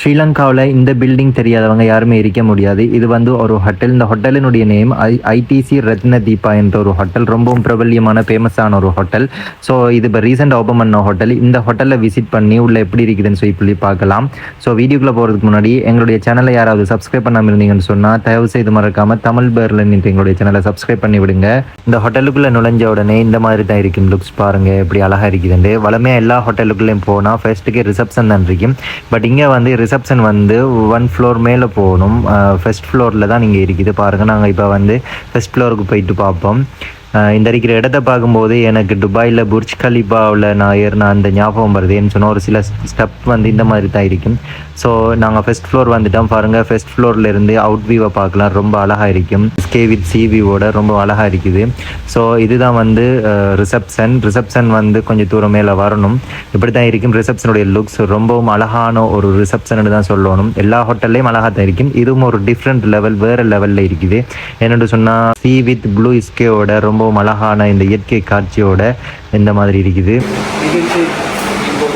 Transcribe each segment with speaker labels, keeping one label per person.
Speaker 1: ஸ்ரீலங்காவில் இந்த பில்டிங் தெரியாதவங்க யாருமே இருக்க முடியாது. இது வந்து ஒரு ஹோட்டல் இந்த ஹோட்டலினுடைய name I ITC Ratna Deepa என்ற ஒரு ஹோட்டல் ரொம்பவும் பிரபல்யமான ஃபேமஸான ஒரு ஹோட்டல் ஸோ இது இப்போ ரீசெண்ட் ஓப்பன் பண்ண ஹோட்டல் இந்த ஹோட்டலில் விசிட் பண்ணி உள்ள எப்படி இருக்குதுன்னு சொல்லி பார்க்கலாம். ஸோ வீடியோக்குள்ளே போகிறதுக்கு முன்னாடி எங்களுடைய சேனலை யாராவது சப்ஸ்கிரைப் பண்ணாமல் இருந்தீங்கன்னு சொன்னால் தயவு செய்து மறக்காமல் தமிழ் பேரில் நின்று எங்களுடைய சேனலை சப்ஸ்கிரைப் பண்ணி விடுங்க. இந்த ஹோட்டலுக்குள்ளே நுழைஞ்ச உடனே இந்த மாதிரி தான் இருக்கும். லுக்ஸ் பாருங்க எப்படி அழகாக இருக்குதுண்டு வளமையாக எல்லா ஹோட்டலுக்குள்ளேயும் போனால் ஃபர்ஸ்ட்டுக்கு ரிசப்ஷன் தான் இருக்கும். பட் இங்கே வந்து ரிசப்ஷன் வந்து ஒன் ஃப்ளோர் மேலே போகணும். ஃபஸ்ட் ஃப்ளோரில் தான் நீங்கள் இருக்குது. பாருங்கள் நாங்கள் இப்போ வந்து ஃபஸ்ட் ஃப்ளோருக்கு போயிட்டு பார்ப்போம். இந்த இருக்கிற இடத்த பார்க்கும்போது எனக்கு துபாயில் புர்ஜ் கலிபாவில் நான் ஏறின அந்த ஞாபகம் வருது ஏன்னு சொன்னால் ஒரு சில ஸ்டெப் வந்து இந்த மாதிரி தான் இருக்கும். ஸோ நாங்கள் ஃபஸ்ட் ஃப்ளோர் வந்துட்டோம். பாருங்கள் ஃபஸ்ட் ஃப்ளோர்லேருந்து அவுட் வியூவை பார்க்கலாம். ரொம்ப அழகாக இருக்கும். ஸ்கே வித் சி வியூவோட ரொம்ப அழகாக இருக்குது. ஸோ இதுதான் வந்து ரிசப்ஷன் ரிசப்ஷன் வந்து கொஞ்சம் தூரம் மேலே வரணும். இப்படி தான் இருக்கும் ரிசப்ஷனுடைய லுக்ஸ் ரொம்பவும் அழகான ஒரு ரிசப்ஷன்னு தான் சொல்லணும். எல்லா ஹோட்டல்லையும் அழகாக தான் இருக்கும். இதுவும் ஒரு டிஃப்ரெண்ட் லெவல் வேறு லெவலில் இருக்குது. என்னென்னு சொன்னால் சி வித் ப்ளூ ஸ்கேவோட ரொம்ப ரொம்பவும் அழகான இந்த இயற்கை காட்சியோட இந்த மாதிரி இருக்குது.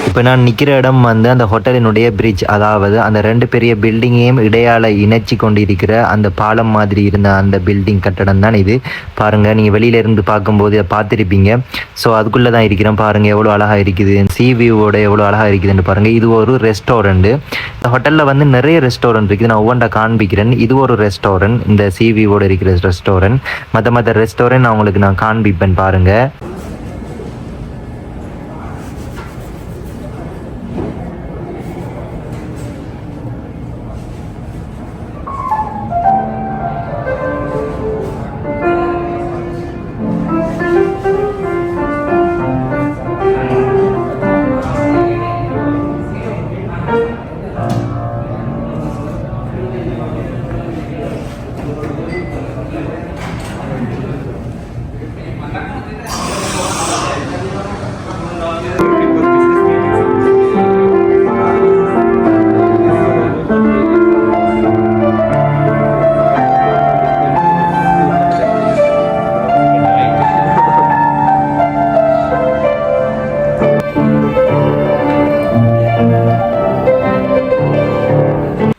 Speaker 1: இப்போ நான் நிற்கிற இடம் வந்து அந்த ஹோட்டலினுடைய பிரிட்ஜ் அதாவது அந்த ரெண்டு பெரிய பில்டிங்கையும் இடையால இணைச்சி கொண்டிருக்கிற அந்த பாலம் மாதிரி இருந்த அந்த பில்டிங் கட்டடம் தான் இது. பாருங்க நீங்கள் வெளியில இருந்து பார்க்கும்போது இதை பார்த்துருப்பீங்க. ஸோ அதுக்குள்ளே தான் இருக்கிறேன் பாருங்க எவ்வளோ அழகாக இருக்குது. சி வியூவோட எவ்வளோ அழகாக இருக்குதுன்னு பாருங்க. இது ஒரு ரெஸ்டாரண்ட் இந்த ஹோட்டலில் வந்து நிறைய ரெஸ்டாரண்ட் இருக்குது. நான் ஒவ்வொன்றா காண்பிக்கிறேன். இது ஒரு ரெஸ்டாரண்ட் இந்த சி வியூவோட இருக்கிற ரெஸ்டாரண்ட் மற்ற மற்ற ரெஸ்டாரண்ட் நான் உங்களுக்கு நான் காண்பிப்பேன் பாருங்க.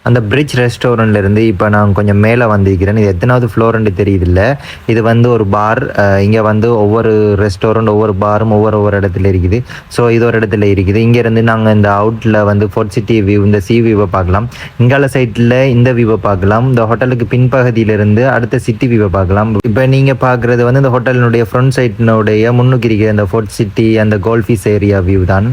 Speaker 1: அந்த பிரிட்ஜ் ரெஸ்டாரண்ட்லேருந்து இப்போ நான் கொஞ்சம் மேலே வந்திருக்கிறேன். இது எத்தனாவது ஃப்ளோர்னு தெரியுதில்ல. இது வந்து ஒரு பார் இங்கே வந்து ஒவ்வொரு ரெஸ்டாரண்ட் ஒவ்வொரு பாரும் ஒவ்வொரு ஒவ்வொரு இடத்துல இருக்குது. ஸோ இது ஒரு இடத்துல இருக்குது. இங்கே இருந்து நாங்கள் இந்த அவுட்டில் வந்து ஃபோர்ட் சிட்டி வியூ இந்த சி வியூவை பார்க்கலாம். இங்கால சைட்டில் இந்த வியூவை பார்க்கலாம். இந்த ஹோட்டலுக்கு பின்பகுதியிலிருந்து அடுத்த சிட்டி வியூவை பார்க்கலாம். இப்போ நீங்கள் பார்க்குறது வந்து இந்த ஹோட்டலினுடைய ஃப்ரண்ட் சைட்டினுடைய முன்னுக்கு இருக்கிற இந்த ஃபோர்ட் சிட்டி அந்த கோல்ஃபீஸ் ஏரியா வியூ தான்.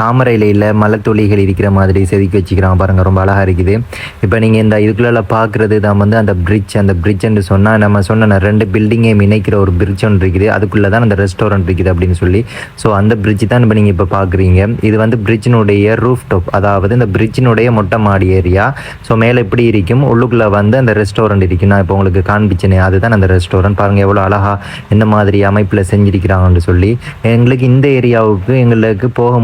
Speaker 1: தாமரை இலையில் மலத்துளிகள் இருக்கிற மாதிரி செதுக்கி வச்சுக்கிறான். பாருங்க ரொம்ப அழகாக இருக்குது. இப்போ நீங்கள் இந்த இதுக்குள்ளெல்லாம் பார்க்குறது தான் வந்து அந்த பிரிட்ஜ் அந்த பிரிட்ஜ்னு சொன்னால் நம்ம சொன்ன ரெண்டு பில்டிங்கையும் இணைக்கிற ஒரு பிரிட்ஜ் ஒன்று இருக்குது. அதுக்குள்ளே தான் அந்த ரெஸ்டாரண்ட் இருக்குது அப்படின்னு சொல்லி. ஸோ அந்த பிரிட்ஜ் தான் இப்போ நீங்கள் இப்போ பார்க்குறீங்க. இது வந்து பிரிட்ஜினுடைய ரூஃப் டாப் அதாவது இந்த பிரிட்ஜினுடைய மொட்டை மாடி ஏரியா ஸோ மேலே எப்படி இருக்கும். உள்ளுக்குள்ளே வந்து அந்த ரெஸ்டாரண்ட் இருக்கும் நான் இப்போ உங்களுக்கு காண்பிச்சேனே அதுதான் அந்த ரெஸ்டாரண்ட் பாருங்கள் எவ்வளோ அழகாக எந்த மாதிரி அமைப்பில் செஞ்சிருக்கிறாங்கன்னு சொல்லி. எங்களுக்கு இந்த ஏரியாவுக்கு எங்களுக்கு போக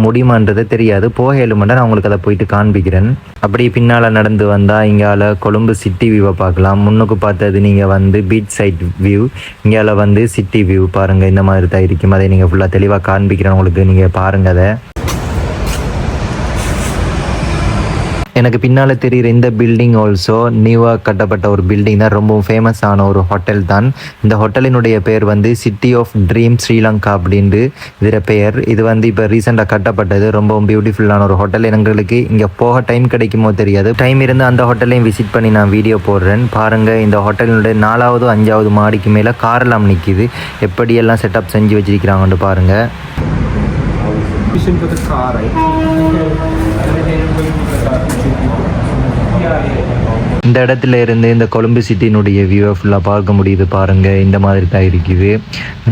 Speaker 1: பண்ணுறது தெரியாது. போக ஏழுமண்டா நான் உங்களுக்கு அதை போயிட்டு காண்பிக்கிறேன். அப்படி பின்னால் நடந்து வந்தால் இங்கால கொழும்பு சிட்டி வியூவை பார்க்கலாம். முன்னுக்கு பார்த்தது நீங்கள் வந்து பீச் சைட் வியூ இங்கால வந்து சிட்டி வியூ பாருங்கள் இந்த மாதிரி தான் இருக்கும். அதை நீங்கள் ஃபுல்லாக தெளிவாக காண்பிக்கிறேன் உங்களுக்கு. நீங்கள் பாருங்கள் அதை. எனக்கு பின்னால் தெரிகிற இந்த பில்டிங் ஆல்சோ நியூவாக கட்டப்பட்ட ஒரு பில்டிங் தான். ரொம்பவும் ஃபேமஸான ஒரு ஹோட்டல் தான். இந்த ஹோட்டலினுடைய பேர் வந்து சிட்டி ஆஃப் ட்ரீம் ஸ்ரீலங்கா அப்படின்ட்டு இதில் பெயர். இது வந்து இப்போ ரீசெண்டாக கட்டப்பட்டது. ரொம்பவும் பியூட்டிஃபுல்லான ஒரு ஹோட்டல் எங்களுக்கு இங்கே போக டைம் கிடைக்குமோ தெரியாது. டைம் இருந்து அந்த ஹோட்டலையும் விசிட் பண்ணி நான் வீடியோ போடுறேன். பாருங்கள் இந்த ஹோட்டலினுடைய நாலாவது அஞ்சாவது மாடிக்கு மேலே காரெல்லாம் நிற்கிது எப்படியெல்லாம் செட்டப் செஞ்சு வச்சிருக்கிறாங்கன்ட்டு பாருங்கள்
Speaker 2: Mission for the car, right?
Speaker 1: இந்த இடத்துல இருந்து இந்த கொழும்பு சிட்டினுடைய வியூவை ஃபுல்லாக பார்க்க முடியுது பாருங்கள் இந்த மாதிரி தான் இருக்குது.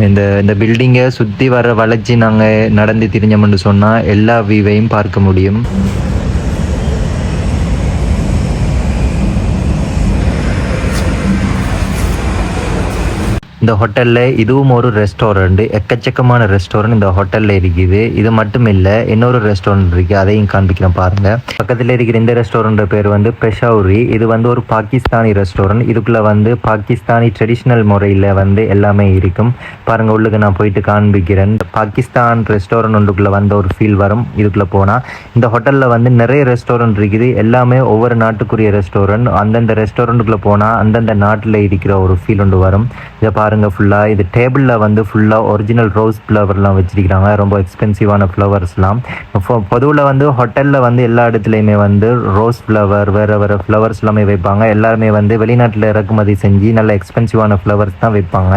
Speaker 1: இந்த இந்த பில்டிங்கை சுற்றி வர வளர்ச்சி நாங்கள் நடந்து திரிஞ்சோம்னு சொன்னால் எல்லா வியூவையும் பார்க்க முடியும். இந்த ஹோட்டலில் இதுவும் ஒரு ரெஸ்டாரண்ட் எக்கச்சக்கமான ரெஸ்டாரண்ட் இந்த ஹோட்டலில் இருக்குது. இது மட்டும் இல்லை இன்னொரு ரெஸ்டாரண்ட் இருக்குது அதையும் காண்பிக்கிறேன் பாருங்கள் பக்கத்தில் இருக்கிற இந்த ரெஸ்டாரண்ட் பேர் வந்து பெஷாவுரி. இது வந்து ஒரு பாகிஸ்தானி ரெஸ்டாரண்ட். இதுக்குள்ளே வந்து பாகிஸ்தானி ட்ரெடிஷ்னல் முறையில் வந்து எல்லாமே இருக்கும். பாருங்கள் உள்ளுக்கு நான் போயிட்டு காண்பிக்கிறேன். பாகிஸ்தான் ரெஸ்டாரண்ட் ஒன்றுக்குள்ளே வந்த ஒரு ஃபீல் வரும். இதுக்குள்ளே போனால் இந்த ஹோட்டலில் வந்து நிறைய ரெஸ்டாரண்ட் இருக்குது. எல்லாமே ஒவ்வொரு நாட்டுக்குரிய ரெஸ்டாரண்ட். அந்தந்த ரெஸ்டாரண்ட்டுக்குள்ளே போனால் அந்தந்த நாட்டில் இருக்கிற ஒரு ஃபீல் ஒன்று வரும். இதை பாருங்கள் ஃபுல்லாக இது டேபிளில் வந்து ஃபுல்லாக ஒரிஜினல் ரோஸ் ஃப்ளவர்லாம் வச்சுருக்கிறாங்க. ரொம்ப எக்ஸ்பென்சிவான ஃப்ளவர்ஸ்லாம் பொதுவில் வந்து ஹோட்டலில் வந்து எல்லா இடத்துலையுமே வந்து ரோஸ் ஃப்ளவர் வேறு வேறு ஃப்ளவர்ஸ் எல்லாமே வைப்பாங்க. எல்லாருமே வந்து வெளிநாட்டில் இறக்குமதி செஞ்சு நல்ல எக்ஸ்பென்சிவான ஃப்ளவர்ஸ் தான் வைப்பாங்க.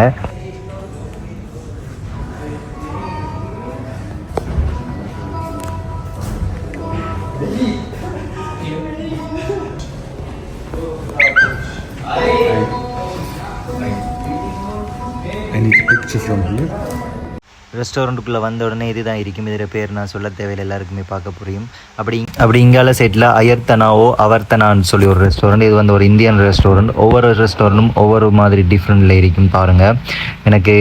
Speaker 2: Picture from here.
Speaker 1: ரெஸ்டாரண்ட்டுக்குள்ளே வந்த உடனே இதுதான் இருக்கும். இதில் பேர் நான் சொல்ல தேவையில்லை. எல்லாருக்குமே பார்க்க புரியும். அப்படி அப்படி இங்கால சைட்டில் அயர்த்தனாவோ அவர்த்தனான்னு சொல்லி ஒரு ரெஸ்டாரண்ட் இது வந்து ஒரு இந்தியன் ரெஸ்டாரண்ட். ஒவ்வொரு ரெஸ்டாரண்ட்டும் ஒவ்வொரு மாதிரி டிஃப்ரெண்ட்டில் இருக்கும் பாருங்கள் எனக்கு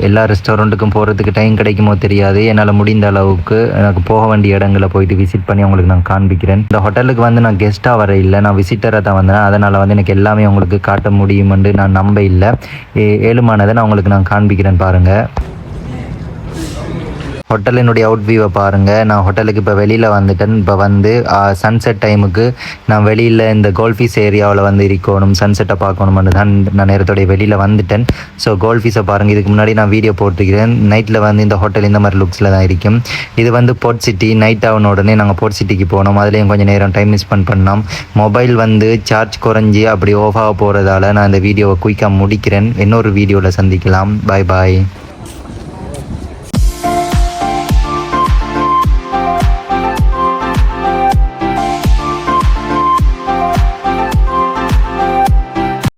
Speaker 1: எல்லா ரெஸ்டாரண்ட்டுக்கும் போகிறதுக்கு டைம் கிடைக்குமோ தெரியாது. என்னால் முடிந்த அளவுக்கு எனக்கு போக வேண்டிய இடங்களை போயிட்டு விசிட் பண்ணி உங்களுக்கு நான் காண்பிக்கிறேன். இந்த ஹோட்டலுக்கு வந்து நான் கெஸ்ட்டாக வர இல்லை நான் விசிட்டராக தான் வந்தேன். அதனால் வந்து எனக்கு எல்லாமே உங்களுக்கு காட்ட முடியுமென்று நான் நம்ப இல்லை. ஏ- ஏழுமானதை நான் உங்களுக்கு நான் காண்பிக்கிறேன் பாருங்கள் ஹோட்டலினுடைய அவுட் வியூவை பாருங்கள் நான் ஹோட்டலுக்கு இப்போ வெளியில் வந்துட்டேன். இப்போ வந்து சன்செட் டைமுக்கு நான் வெளியில் இந்த கோல்ஃபீஸ் ஏரியாவில் வந்து இருக்கணும் சன்செட்டை பார்க்கணும்னு தான் நான் நேரத்தோடைய வெளியில் வந்துட்டேன். ஸோ கோல்ஃபீஸை பாருங்கள் இதுக்கு முன்னாடி நான் வீடியோ போட்டுக்கிறேன் நைட்டில் வந்து இந்த ஹோட்டல் இந்த மாதிரி லுக்ஸில் தான் இருக்கும். இது வந்து போர்ட் சிட்டி நைட் ஆன உடனே நாங்கள் போர்ட் சிட்டிக்கு போனோம். அதுலேயும் கொஞ்சம் நேரம் டைம் ஸ்பெண்ட் பண்ணோம். மொபைல் வந்து சார்ஜ் குறைஞ்சி அப்படி ஆஃப் ஆக போகிறதால நான் இந்த வீடியோவை குயிக்காக முடிக்கிறேன். இன்னொரு வீடியோவில் சந்திக்கலாம். பாய் பாய்